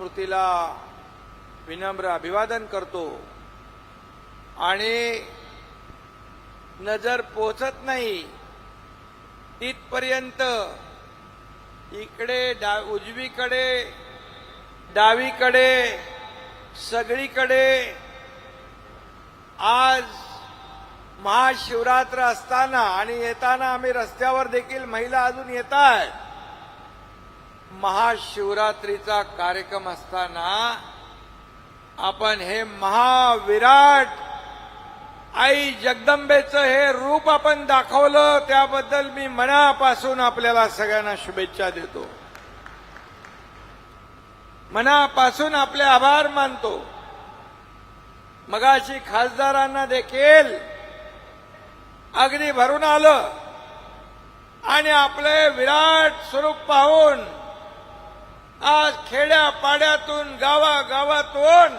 मूर्तीला विनम्र अभिवादन करतो. आणि नजर पोचत नाही तिथपर्यंत इकडे डा उजवीकडे डावीकडे सगळीकडे. आज महाशिवरात्र असताना आणि येताना आम्ही रस्त्यावर देखील महिला अजून येत आहेत. महाशिवरात्रीचा कार्यक्रम असताना आपण हे महाविराट आई जगदंबेचं हे रूप आपण दाखवलं त्याबद्दल मी मनापासून आपल्याला सगळ्यांना शुभेच्छा देतो. मनापासून आपले आभार मानतो. मगाशी खासदारांना देखील अगदी भरून आलं आणि आपले विराट स्वरूप पाहून आज खेड्या पाड्यातून गावागावातून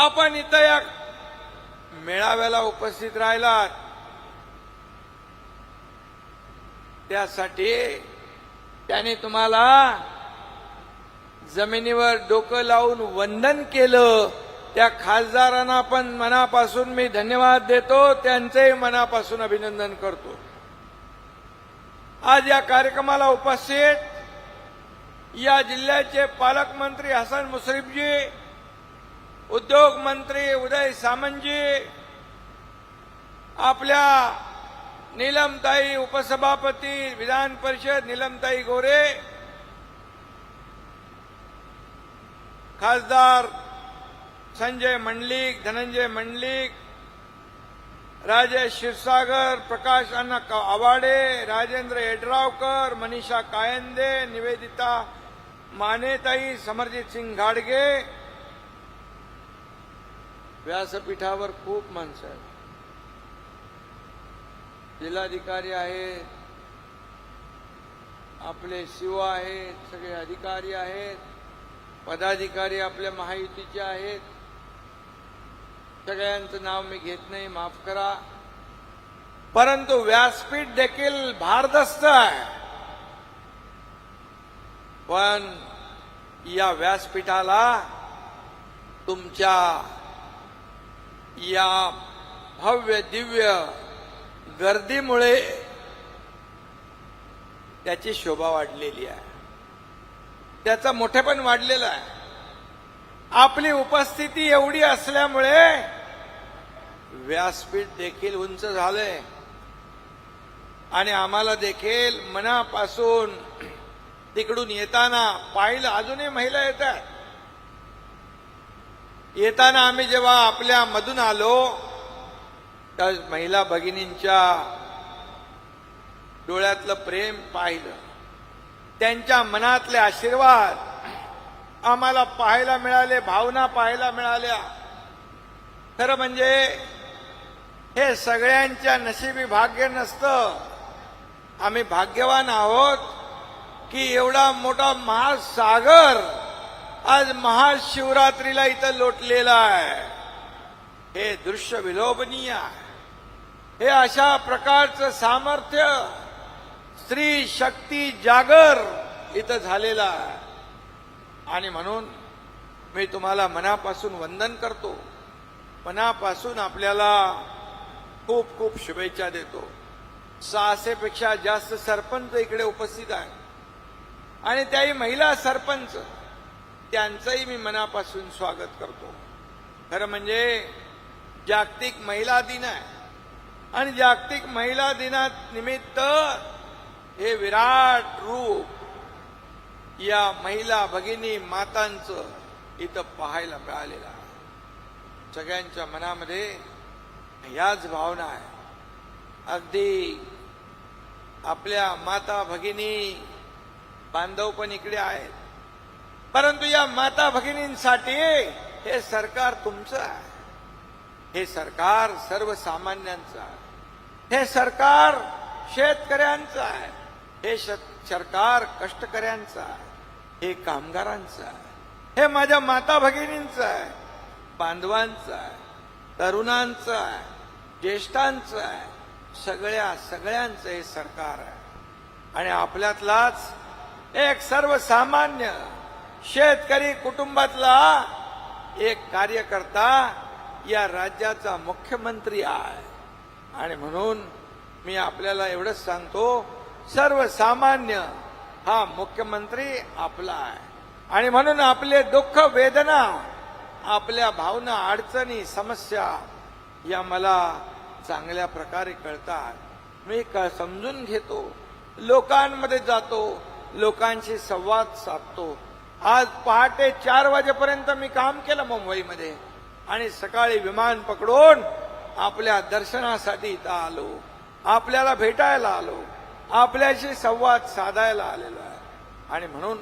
आपण इथं या मेळाव्याला उपस्थित राहिलात. त्यासाठी त्याने तुम्हाला जमिनीवर डोकं लावून वंदन केलं. त्या खासदारांना पण मनापासून मी धन्यवाद देतो. त्यांचेही मनापासून अभिनंदन करतो. आज या कार्यक्रमाला उपस्थित या जिल्ह्याचे पालकमंत्री हसन मुश्रीफजी उद्योग मंत्री उदय सामंतजी आपल्या नीलमताई उपसभापती विधान परिषद नीलमताई गोरे खासदार संजय मंडलिक धनंजय मंडलिक राजेश क्षीरसागर प्रकाश अण्णा आवाडे राजेंद्र येड्रावकर मनीषा कायंदे निवेदिता मानेताई समरजित सिंग घाडगे व्यासपीठावर खूप माणसं आहेत. जिल्हाधिकारी आहेत आपले शिव आहेत सगळे अधिकारी आहेत पदाधिकारी आपल्या महायुतीचे आहेत. सगळ्यांचं नाव मी घेत नाही माफ करा. परंतु व्यासपीठ देखील भारदस्त आहे. पण या व्यासपीठाला तुमच्या या भव्य दिव्य गर्दीमुळे त्याची शोभा वाढलेली आहे. त्याचा मोठेपण वाढलेलं आहे. आपली उपस्थिती एवढी असल्यामुळे व्यासपीठ देखील उंच झालंय. आणि आम्हाला देखील मनापासून तिकडून येताना पाहिलं अजूनही महिला येत आहेत. येताना आम्ही जेव्हा आपल्या मधून आलो त्या महिला भगिनींच्या डोळ्यातलं प्रेम पाहिलं. त्यांच्या मनातले आशीर्वाद आम्हाला पाहायला मिळाले भावना पाहायला मिळाल्या. खरं म्हणजे हे सगळ्यांच्या नशिबी भाग्य नसतं. आम्ही भाग्यवान आहोत. की एवढा मोठा महासागर आज महाशिवरात्रीला इथं लोटलेला आहे. हे दृश्य विलोभनीय आहे. हे अशा प्रकारचं सामर्थ्य स्त्री शक्ती जागर इथं झालेला आहे. आणि म्हणून मी तुम्हाला मनापासून वंदन करतो. मनापासून आपल्याला खूप खूप शुभेच्छा देतो. सहाशेपेक्षा जास्त सरपंच इकडे उपस्थित आहे आणि त्याही महिला सरपंच त्यांचंही मी मनापासून स्वागत करतो. खरं म्हणजे जागतिक महिला दिन आहे. आणि जागतिक महिला दिना निमित्त हे विराट रूप या महिला भगिनी मातांचं इथं पाहायला मिळालेलं आहे. सगळ्यांच्या मनामध्ये याच भावना आहे. अगदी आपल्या माता भगिनी बांधव पण इकडे आहेत. परंतु या माता भगिनींसाठी हे सरकार तुमचं आहे. हे सरकार सर्वसामान्यांचं आहे. हे सरकार शेतकऱ्यांचं आहे. हे श- सरकार कष्टकऱ्यांचं आहे. हे कामगारांचं आहे. हे माझ्या माता भगिनींचं आहे. बांधवांचं आहे. तरुणांचं आहे. ज्येष्ठांचं आहे. सगळ्या सगळ्यांचं हे सरकार आहे. आणि आपल्यातलाच एक सर्वसामान्य शेतकरी कुटुंबातला एक कार्यकर्ता या राज्याचा मुख्यमंत्री आहे. आणि म्हणून मी आपल्याला एवढंच सांगतो सर्वसामान्य हा मुख्यमंत्री आपला आहे. आणि म्हणून आपले दुःख वेदना आपल्या भावना अडचणी समस्या या मला चांगल्या प्रकारे कळतात. मी क- समजून घेतो. लोकांमध्ये जातो. लोकांशी संवाद साधतो. आज पहाटे चार वाजेपर्यंत मी काम केलं मुंबईमध्ये आणि सकाळी विमान पकडून आपल्या दर्शनासाठी इथं आलो. आपल्याला भेटायला आलो. आपल्याशी संवाद साधायला आलेलो आहे. आणि म्हणून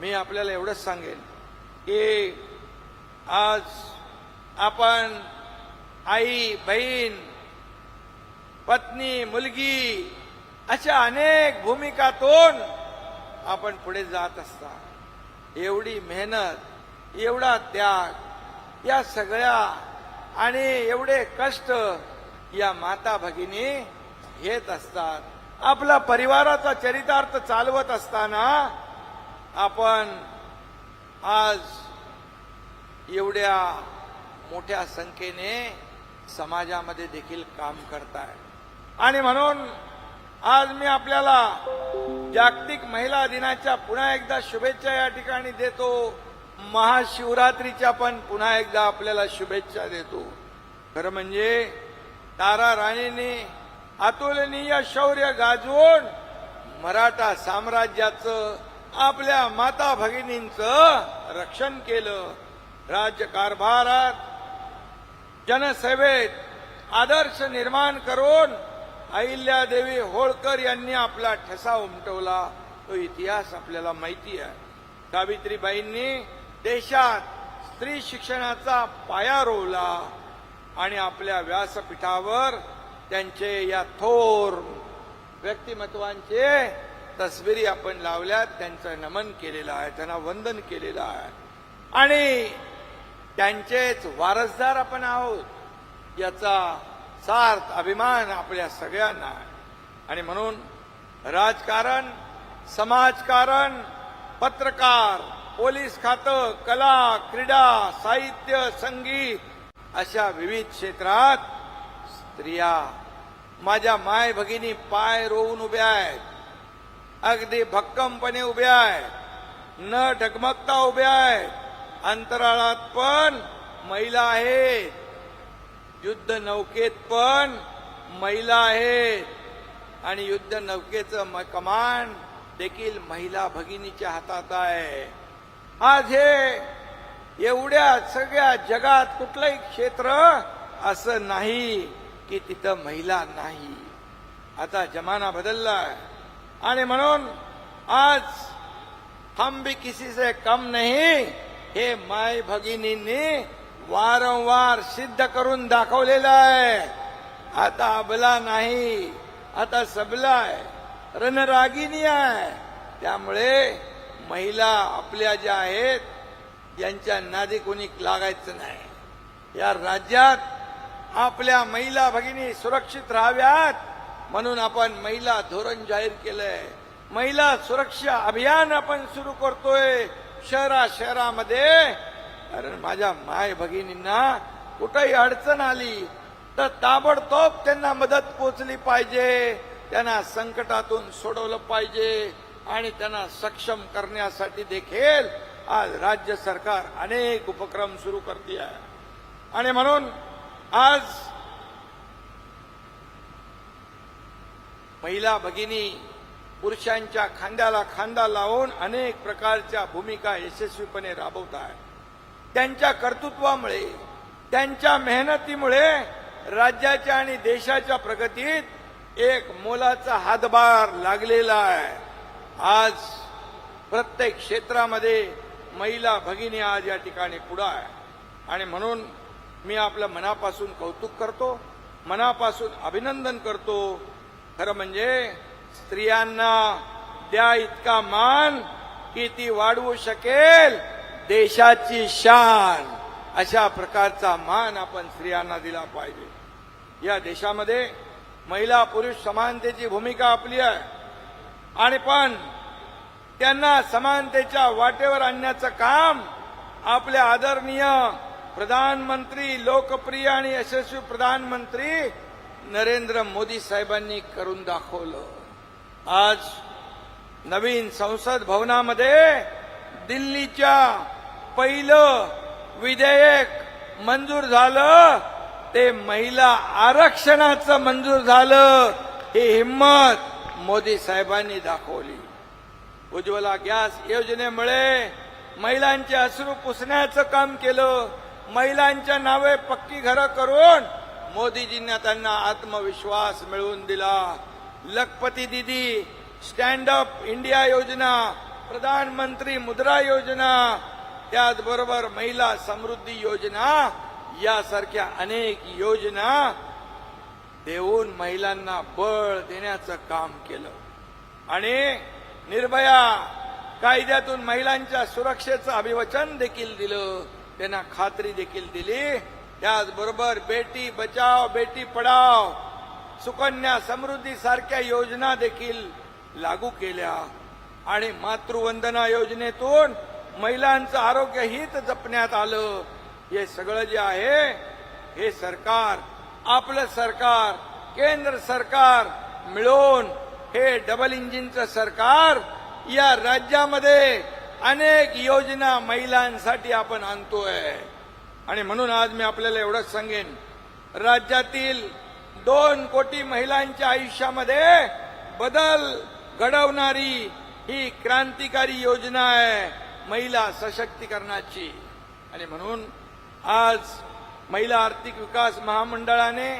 मी आपल्याला एवढंच सांगेन की आज आपण आई बहीण पत्नी मुलगी अशा अनेक भूमिकातून आपण पुढे जात असता. एवढी मेहनत एवढा त्याग या सगळ्या आणि एवढे कष्ट या माता भगिनी घेत असतात. आपला परिवाराचा चरितार्थ चालवत असताना आपण आज एवढ्या मोठ्या संख्येने समाजामध्ये देखील काम करताय. आणि म्हणून आज मी आपल्याला जागतिक महिला दिनाच्या पुन्हा एकदा शुभेच्छा या ठिकाणी देतो. महाशिवरात्रीच्या पण पुन्हा एकदा आपल्याला शुभेच्छा देतो. खरं म्हणजे तारा राणीने अतुलनीय शौर्य गाजवून मराठा साम्राज्याचं आपल्या माता भगिनींचं रक्षण केलं. राज्यकारभारात जनसेवेत आदर्श निर्माण करून अहिल्यादेवी होळकर यांनी आपला ठसा उमटवला. तो इतिहास आपल्याला माहिती आहे. सावित्रीबाईंनी देशात स्त्री शिक्षणाचा पाया रोवला आणि आपल्या व्यासपीठावर त्यांचे या थोर व्यक्तिमत्वांचे तस्विरी आपण लावल्यात. त्यांचं नमन केलेलं आहे त्यांना वंदन केलेलं आहे. आणि त्यांचेच वारसदार आपण आहोत. याचा सार्थ अभिमान आपल्या सगळ्यांना. आहे आणि म्हणून राजकारण समाजकारण पत्रकार पोलीस खातं कला क्रीडा साहित्य संगीत अशा विविध क्षेत्रात स्त्रिया माझ्या माय भगिनी पाय रोवून उभ्या आहेत. अगदी भक्कमपणे उभ्या आहेत. न ढगमगता उभ्या आहेत. अंतराळात पण महिला आहेत. युद्ध नौकेत पण महिला आहेत. आणि युद्ध नौकेचं कमान देखील महिला भगिनीच्या हातात आहे. आज हे एवढ्या सगळ्या जगात कुठलंही क्षेत्र असं नाही की तिथं महिला नाही. आता जमाना बदललाय. आणि म्हणून आज हम भी किसी से कम नाही हे माय भगिनींनी वारंवार सिद्ध करून दाखवलेलं आहे. आता अबला नाही आता सबला आहे रणरागिनी आहे. त्यामुळे महिला आपल्या ज्या आहेत यांच्या नादी कोणी लागायचं नाही. या राज्यात आपल्या महिला भगिनी सुरक्षित राहाव्यात म्हणून आपण महिला धोरण जाहीर केलंय. महिला सुरक्षा अभियान आपण सुरू करतोय. शहरा शहरामध्ये कारण माझ्या माय भगिनींना कुठंही अडचण आली तर ताबडतोब त्यांना मदत पोचली पाहिजे. त्यांना संकटातून सोडवलं पाहिजे आणि त्यांना सक्षम करण्यासाठी देखील आज राज्य सरकार अनेक उपक्रम सुरू करते आहे. आणि म्हणून आज महिला भगिनी पुरुषांच्या खांद्याला खांदा लावून अनेक प्रकारच्या भूमिका यशस्वीपणे राबवत आहेत त्यांच्या कर्तृत्वामुळे त्यांच्या मेहनतीमुळे राज्याच्या आणि देशाच्या प्रगतीत एक मोलाचा हातभार लागलेला आहे. आज प्रत्येक क्षेत्रामध्ये महिला भगिनी आज या ठिकाणी पुढं आहे. आणि म्हणून मी आपलं मनापासून कौतुक करतो मनापासून अभिनंदन करतो. खरं म्हणजे स्त्रियांना द्या इतका मान की ती वाढवू शकेल. देशाची शान अशा प्रकारचा मान आपण स्त्रियांना दिला पाहिजे. या देशामध्ये महिला पुरुष समानतेची भूमिका आपली आहे. आणि पण त्यांना समानतेच्या वाटेवर आणण्याचं काम आपल्या आदरणीय प्रधानमंत्री लोकप्रिय आणि यशस्वी प्रधानमंत्री नरेंद्र मोदी साहेबांनी करून दाखवलं. आज नवीन संसद भवनामध्ये दिल्लीच्या पहिलं विधेयक मंजूर झालं ते महिला आरक्षणाचं मंजूर झालं ही हिंमत मोदी साहेबांनी दाखवली. उज्ज्वला गॅस योजनेमुळे महिलांचे अश्रू पुसण्याचं काम केलं महिलांच्या नावे पक्की घरं करून मोदीजींना त्यांना आत्मविश्वास मिळवून दिला. लखपती दिदी स्टँड अप इंडिया योजना प्रधानमंत्री मुद्रा योजना त्याचबरोबर महिला समृद्धी योजना यासारख्या अनेक योजना देऊन महिलांना बळ देण्याचं काम केलं. आणि निर्भया कायद्यातून महिलांच्या सुरक्षेचं अभिवचन देखील दिलं त्यांना खात्री देखील दिली. त्याचबरोबर बेटी बचाव बेटी पढाव सुकन्या समृद्धी सारख्या योजना देखील लागू केल्या. आणि मातृवंदना योजनेतून महिलांचं आरोग्य हित जपण्यात आलं. हे सगळं जे आहे हे सरकार आपलं सरकार केंद्र सरकार मिळून हे डबल इंजिनचं सरकार या राज्यामध्ये अनेक योजना महिलांसाठी आपण आणतोय. आणि म्हणून आज मी आपल्याला एवढंच सांगेन राज्यातील दोन कोटी महिलांच्या आयुष्यामध्ये बदल घडवणारी ही क्रांतिकारी योजना आहे महिला सशक्तीकरणाची आणि म्हणून आज महिला आर्थिक विकास महामंडळाने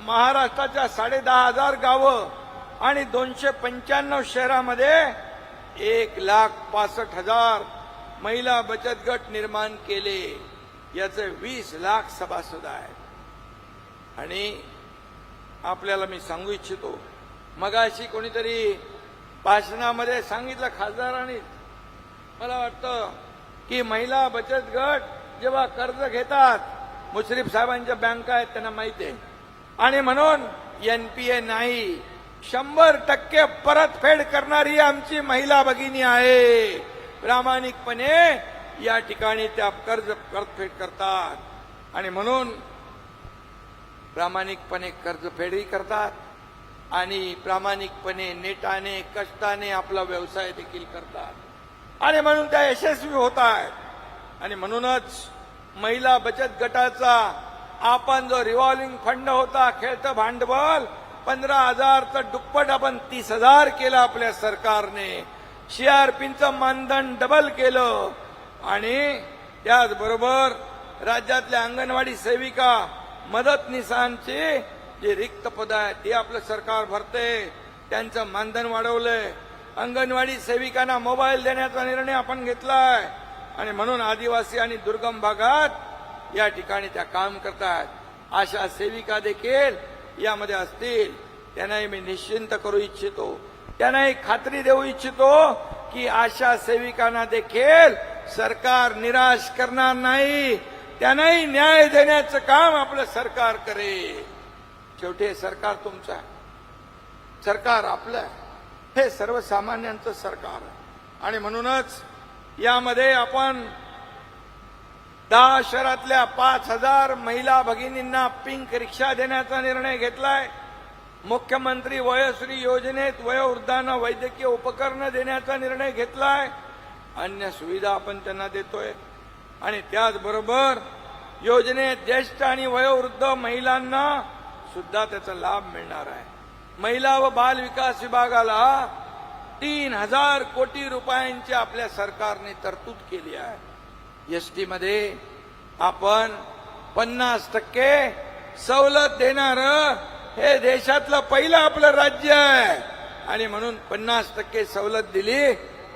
महाराष्ट्राच्या साडे दहा हजार गावं आणि दोनशे पंच्याण्णव शहरामध्ये एक लाख पासष्ट हजार महिला बचत गट निर्माण केले. याचे वीस लाख सभासद आहेत. आणि आपल्याला मी सांगू इच्छितो मगाशी कोणीतरी भाषणामध्ये सांगितलं खासदारांनी. मला वाटतं की महिला बचत गट जेव्हा कर्ज घेतात मुश्रीफ साहेबांच्या बँका आहेत त्यांना माहिती आहे. आणि म्हणून एनपीए नाही शंभर टक्के परतफेड करणारी आमची महिला भगिनी आहे. प्रामाणिकपणे या ठिकाणी त्या कर्ज परतफेड करतात. आणि म्हणून प्रामाणिकपणे कर्जफेडही करतात. आणि प्रामाणिकपणे नेटाने कष्टाने आपला व्यवसाय देखील करतात. आणि म्हणून त्या यशस्वी होत आहेत. आणि म्हणूनच महिला बचत गटाचा आपण जो रिव्हॉल्विंग फंड होता खेळतं भांडवल पंधरा हजारचं दुप्पट आपण तीस हजार केलं आपल्या सरकारने. सीआरपीचं मानधन डबल केलं. आणि त्याचबरोबर राज्यातल्या अंगणवाडी सेविका मदतनिसांची जे रिक्त पद आहेत ते आपलं सरकार भरते त्यांचं मानधन वाढवलंय. अंगणवाडी सेविकांना मोबाईल देण्याचा निर्णय आपण घेतलाय. आणि म्हणून आदिवासी आणि दुर्गम भागात या ठिकाणी त्या काम करतात अशा सेविका देखील यामध्ये असतील. त्यांनाही मी निश्चिंत करू इच्छितो. त्यांनाही खात्री देऊ इच्छितो की आशा सेविकांना देखील सरकार निराश करणार नाही. त्यांनाही न्याय देण्याचं काम आपलं सरकार करेल. शेवटी हे सरकार तुमचं आहे. सरकार आपलं आहे. हे सर्वसामान्यांचं सरकार आहे. आणि म्हणूनच यामध्ये आपण दहा शहरातल्या पाच हजार महिला भगिनींना पिंक रिक्षा देण्याचा निर्णय घेतलाय. मुख्यमंत्री वयश्री योजनेत वयोवृद्धांना वैद्यकीय उपकरणं देण्याचा निर्णय घेतलाय. अन्य सुविधा आपण त्यांना देतोय. आणि त्याचबरोबर योजनेत ज्येष्ठ आणि वयोवृद्ध महिलांना सुद्धा त्याचा लाभ मिळणार आहे. महिला व बाल विकास विभागाला तीन हजार कोटी रुपयांची आपल्या सरकारने तरतूद केली आहे. एसमध्ये आपण पन्नास टक्के सवलत देणार हे देशातलं पहिलं आपलं राज्य आहे. आणि म्हणून पन्नास टक्के सवलत दिली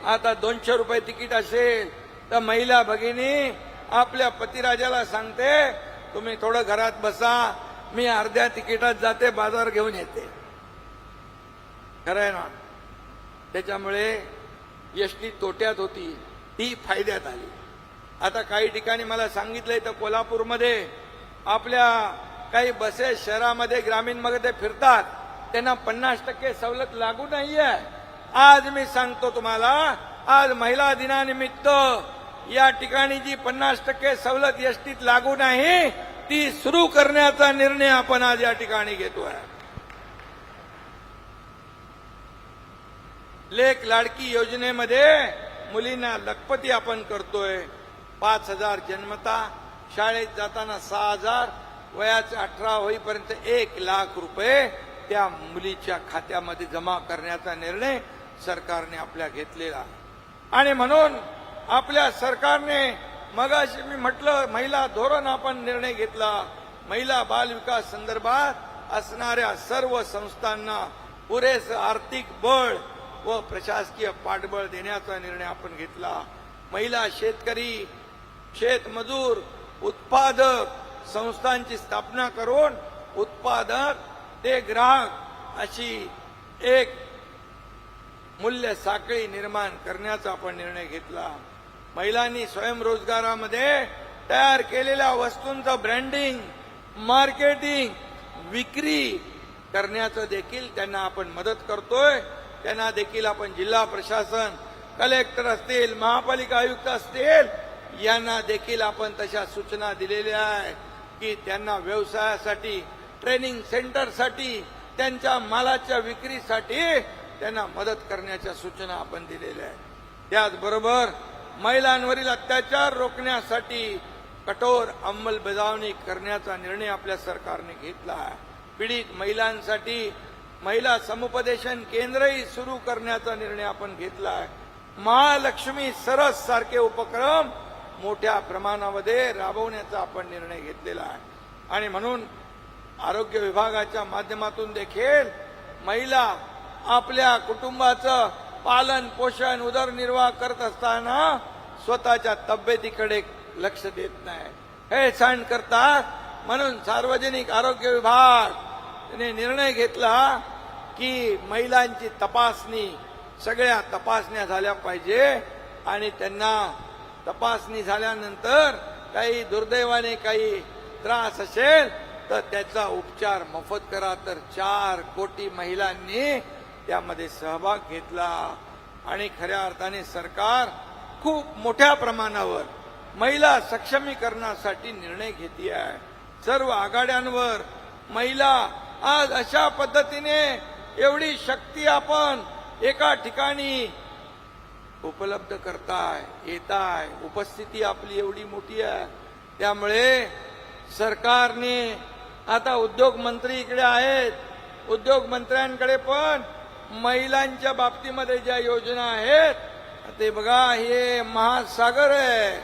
आता दोनशे रुपये तिकीट असेल तर महिला भगिनी आपल्या पतिराजाला सांगते तुम्ही थोडं घरात बसा मी अर्ध्या तिकिटात जाते बाजार घेऊन येते. खरं आहे ना? त्याच्यामुळे एसटी तोट्यात होती ती फायद्यात आली. आता काही ठिकाणी मला सांगितलंय तर कोल्हापूरमध्ये आपल्या काही बसेस शहरामध्ये ग्रामीण ते फिरतात. त्यांना पन्नास टक्के सवलत लागू नाहीये. आज मी सांगतो तुम्हाला आज महिला दिनानिमित्त या ठिकाणी जी पन्नास टक्के सवलत एसटीत लागू नाही ती सुरू करण्याचा निर्णय आपण आज या ठिकाणी घेतोय. लेख लाडकी योजनेमध्ये मुलींना लखपती आपण करतोय. पाच हजार जन्मता शाळेत जाताना सहा हजार वयाचे अठरा होईपर्यंत एक लाख रुपये त्या मुलीच्या खात्यामध्ये जमा करण्याचा निर्णय सरकारने आपल्या घेतलेला आणि म्हणून आपल्या सरकारने मगाशी मी म्हटलं महिला धोरण आपण निर्णय घेतला. महिला बाल विकास संदर्भात असणाऱ्या सर्व संस्थांना पुरेस आर्थिक बळ व प्रशासकीय पाठबळ देण्याचा निर्णय आपण घेतला. महिला शेतकरी शेतमजूर उत्पादक संस्थांची स्थापना करून उत्पादक ते ग्राहक अशी एक मूल्य साखळी निर्माण करण्याचा आपण निर्णय घेतला. महिलांनी स्वयंरोजगारामध्ये तयार केलेल्या वस्तूंचं ब्रँडिंग मार्केटिंग विक्री करण्याचं देखील त्यांना आपण मदत करतोय. त्यांना देखील आपण जिल्हा प्रशासन कलेक्टर असतील महापालिका आयुक्त असतील यांना देखील आपण तशा सूचना दिलेल्या आहे की त्यांना व्यवसायासाठी ट्रेनिंग सेंटरसाठी त्यांच्या मालाच्या विक्रीसाठी त्यांना मदत करण्याच्या सूचना आपण दिलेल्या आहेत. त्याचबरोबर महिलांवरील अत्याचार रोखण्यासाठी कठोर अंमलबजावणी करण्याचा निर्णय आपल्या सरकारने घेतला आहे. पीडित महिलांसाठी महिला समुपदेशन केंद्रही सुरू करण्याचा निर्णय आपण घेतला आहे. महालक्ष्मी सरस सारखे उपक्रम मोठ्या प्रमाणामध्ये राबवण्याचा आपण निर्णय घेतलेला आहे. आणि म्हणून आरोग्य विभागाच्या माध्यमातून देखील महिला आपल्या कुटुंबाचं पालन पोषण उदरनिर्वाह करत असताना स्वतःच्या तब्येतीकडे लक्ष देत नाही. हे सण करतात. म्हणून सार्वजनिक आरोग्य विभाग निर्णय घेतला की महिलांची तपासणी सगळ्या तपासण्या झाल्या पाहिजे आणि त्यांना तपासणी झाल्यानंतर काही दुर्दैवाने काही त्रास असेल तर त्याचा उपचार मोफत करा. तर चार कोटी महिलांनी त्यामध्ये सहभाग घेतला. आणि खऱ्या अर्थाने सरकार खूप मोठ्या प्रमाणावर महिला सक्षमीकरणासाठी निर्णय घेते आहे सर्व आघाड्यांवर महिला आज अशा पद्धतीने एवढी शक्ती आपण एका ठिकाणी उपलब्ध करताय येत आहे उपस्थिती आपली एवढी मोठी आहे. त्यामुळे सरकारने आता उद्योग मंत्री इकडे आहेत. उद्योग मंत्र्यांकडे पण महिलांच्या बाबतीमध्ये ज्या योजना आहेत ते बघा हे महासागर आहे.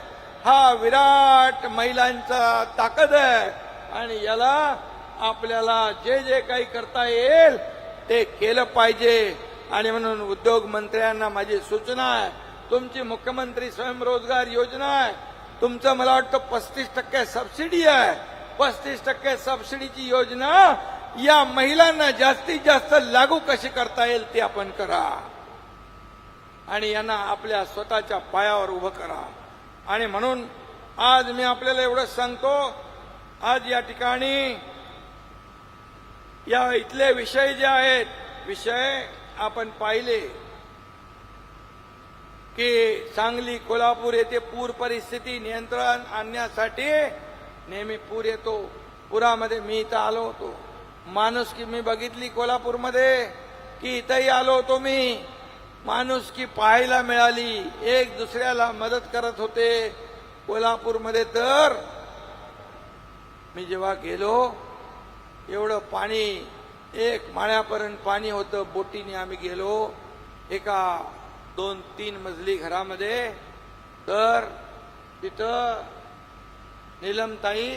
हा विराट महिलांचा ताकद आहे. आणि याला आपल्याला जे जे काही करता येईल ते केलं पाहिजे. आणि म्हणून उद्योग मंत्र्यांना माझी सूचना आहे तुमची मुख्यमंत्री स्वयंरोजगार योजना आहे. तुमचं मला वाटतं पस्तीस टक्के सबसिडी आहे. पस्तीस टक्के सबसिडीची योजना या महिलांना जास्तीत जास्त लागू कशी करता येईल ते आपण करा. आणि यांना आपल्या स्वतःच्या पायावर उभं करा. आणि म्हणून आज मी आपल्याला एवढं सांगतो आज या ठिकाणी या इथले विषय जे आहेत विषय आपण पाहिले की सांगली कोल्हापूर येथे पूर परिस्थिती नियंत्रण आणण्यासाठी नेहमी पूर येतो. पुरामध्ये मी इथं आलो होतो. माणूस की मी बघितली कोल्हापूरमध्ये की इथंही आलो होतो मी. माणूस की पाहायला मिळाली एक दुसऱ्याला मदत करत होते कोल्हापूरमध्ये. तर मी जेव्हा गेलो एवढं पाणी एक माळ्यापर्यंत पाणी होतं बोटीने आम्ही गेलो एका दोन तीन मजली घरामध्ये. तर तिथं नीलमताई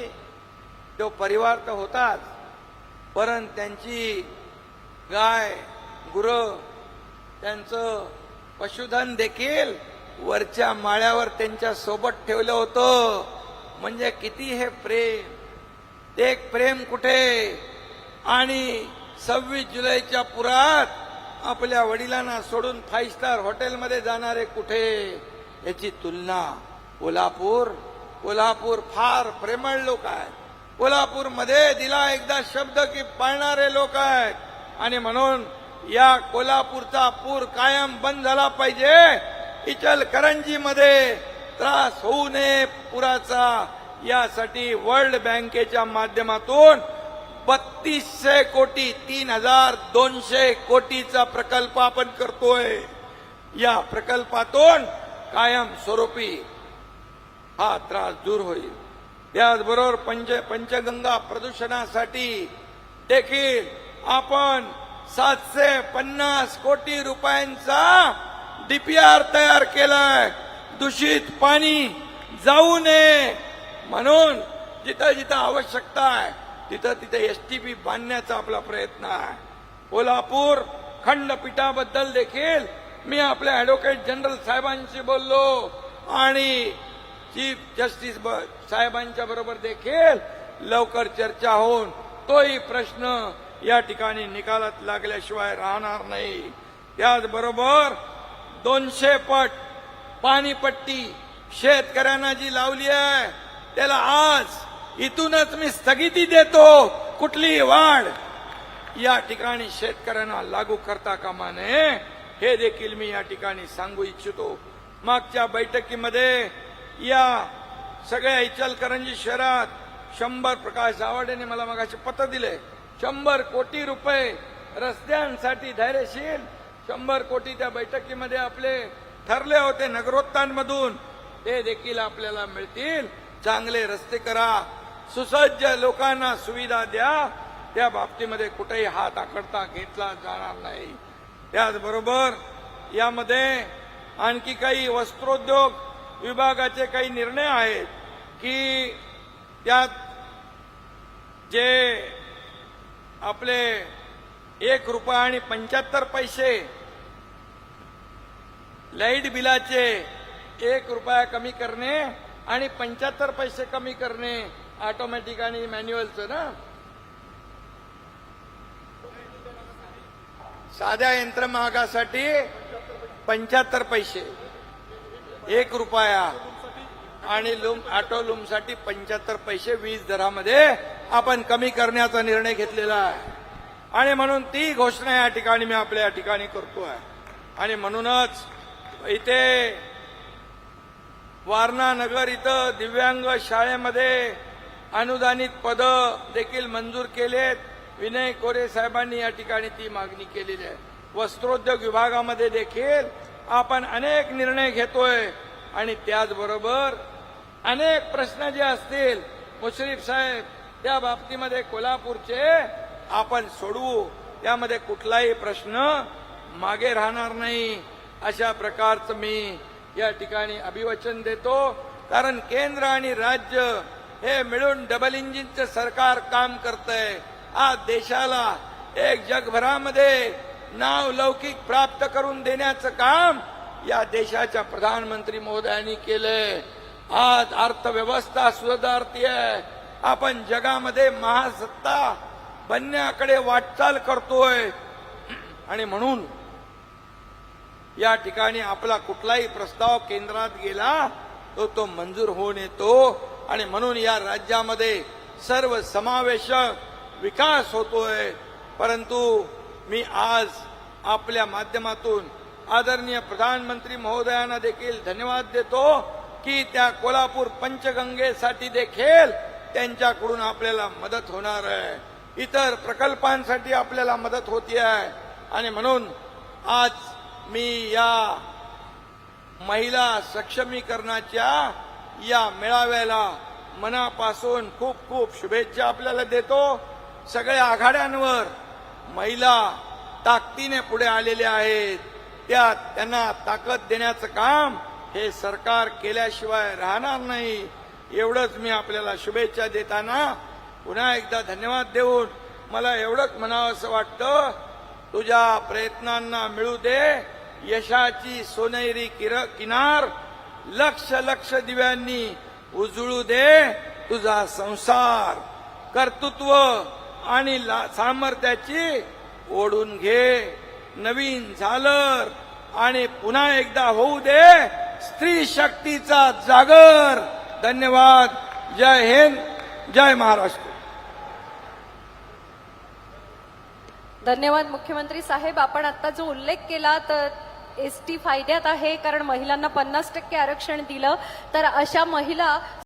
तो परिवार तर होताच परंतु त्यांची गाय गुरं त्यांचं पशुधन देखील वरच्या माळ्यावर त्यांच्यासोबत ठेवलं होतं. म्हणजे किती हे प्रेम. ते एक प्रेम कुठे? आणि सव्वीस जुलैच्या पुरात आपल्या वडिलांना सोडून फाईव्ह स्टार हॉटेलमध्ये जाणारे कुठे? याची तुलना कोल्हापूर. कोल्हापूर फार प्रेमळ लोक आहेत. कोल्हापूरमध्ये दिला एकदा शब्द की पाळणारे लोक आहेत. आणि म्हणून या कोल्हापूरचा पूर कायम बंद झाला पाहिजे. इचलकरंजीमध्ये त्रास होऊ नये पुराचा. यासाठी वर्ल्ड बँकेच्या माध्यमातून बत्तीसशे कोटी तीन हजार दोनशे कोटीचा प्रकल्प आपण करतोय. या प्रकल्पातून कायम स्वरूपी हा त्रास दूर होईल. त्याचबरोबर पंच पंचगंगा प्रदूषणासाठी देखील आपण सातशे पन्नास कोटी रुपयांचा डीपीआर तयार केलाय. दूषित पाणी जाऊ नये म्हणून जिथं जिथं आवश्यकता आहे तिथं तिथं एस टी पी बांधण्याचा आपला प्रयत्न आहे. कोल्हापूर खंडपीठाबद्दल देखील मी आपल्या ऍडव्होकेट जनरल साहेबांशी बोललो आणि चीफ जस्टिस ब- साहेबांच्या बरोबर देखील लवकर चर्चा होऊन तोही प्रश्न या ठिकाणी निकालात लागल्याशिवाय राहणार नाही. त्याचबरोबर दोनशे पट पाणीपट्टी शेतकऱ्यांना जी लावली आहे त्याला आज इथूनच मी स्थगिती देतो. कुठलीही वाढ या ठिकाणी शेतकऱ्यांना लागू करता कामा नये हे देखील मी या ठिकाणी सांगू इच्छितो. मागच्या बैठकीमध्ये या सगळ्या इचलकरंजी शहरात शंभर प्रकाश जावडेने मला मगाशी पत्र दिले. शंभर कोटी रुपये रस्त्यांसाठी धैर्यशील शंभर कोटी त्या बैठकीमध्ये आपले ठरले होते नगरोत्तांमधून ते देखील आपल्याला मिळतील. चांगले रस्ते करा सुसज्ज लोकांना सुविधा द्या. त्या बाबतीमध्ये कुठेही हात आकडता घेतला जाणार नाही. त्याचबरोबर यामध्ये आणखी काही वस्त्रोद्योग विभागाचे काही निर्णय आहेत की त्यात जे आपले एक रुपया आणि पंच्याहत्तर पैसे लाइट बिलाचे एक रुपया कमी करणे आणि पंच्याहत्तर पैसे कमी करणे ऑटोमॅटिक आणि मॅन्युअलचं ना? साध्या यंत्रमागासाठी पंच्याहत्तर पैसे. एक रुपया. आणि लूम ऑटो लूमसाठी पंच्याहत्तर पैसे वीज दरामध्ये आपण कमी करण्याचा निर्णय घेतलेला आहे. आणि म्हणून ती घोषणा या ठिकाणी मी आपल्या या ठिकाणी करतो आहे आणि म्हणूनच इथे वारणानगर इथं दिव्यांग शाळेमध्ये अनुदानित पद देखील मंजूर केलेत. विनय कोरे साहेबांनी या ठिकाणी ती मागणी केलेली आहे. वस्त्रोद्योग विभागामध्ये देखील आपण अनेक निर्णय घेतोय आणि त्याचबरोबर अनेक प्रश्न जे असतील मुश्रीफ साहेब त्या बाबतीमध्ये कोल्हापूरचे आपण सोडवू. त्यामध्ये कुठलाही प्रश्न मागे राहणार नाही. अशा प्रकारचं मी या ठिकाणी अभिवचन देतो. कारण केंद्र आणि राज्य हे मिळून डबल इंजिनचं सरकार काम करतंय. आज देशाला एक जगभरामध्ये नाव लौकिक प्राप्त करून देण्याचं काम या देशाच्या प्रधानमंत्री मोदयांनी केलंय. आज अर्थव्यवस्था सुधारतीये आपण जगामध्ये महासत्ता बनण्याकडे वाटचाल करतोय. आणि म्हणून या ठिकाणी आपला कुठलाही प्रस्ताव केंद्रात गेला तो तो मंजूर होऊन येतो. आणि म्हणून या राज्यामध्ये सर्व समावेशक विकास होतोय. परंतु मी आज आपल्या माध्यमातून आदरणीय प्रधानमंत्री महोदयांना देखील धन्यवाद देतो की त्या कोल्हापूर पंचगंगेसाठी देखील त्यांच्याकडून आपल्याला मदत होणार आहे. इतर प्रकल्पांसाठी आपल्याला मदत होती आहे. आणि म्हणून आज मी या महिला सक्षमीकरणाच्या या मेळाव्याला मनापासून खूप खूप शुभेच्छा आपल्याला देतो. सगळ्या आघाड्यांवर महिला ताकदीने पुढे आलेल्या आहेत. त्यात त्यांना ताकद देण्याचं काम हे सरकार केल्याशिवाय राहणार नाही. एवढंच मी आपल्याला शुभेच्छा देताना पुन्हा एकदा धन्यवाद देऊन मला एवढंच म्हणावं असं वाटतं तुझ्या प्रयत्नांना मिळू दे. यशाची सोनेरी किर किनार लक्ष लक्ष दिव्यांनी उजळू दे. तुझा संसार कर्तृत्व आणि ला- सामर्थ्याची ओढून घे. नवीन झालर आणि पुन्हा एकदा होऊ दे. स्त्री शक्तीचा जागर. धन्यवाद. जय हिंद. जय महाराष्ट्र. धन्यवाद मुख्यमंत्री साहेब. आपण आता जो उल्लेख केला तर एस टी फायद्यात आहे कारण महिलांना पन्नास टक्के आरक्षण दिलं. तर अशा महिला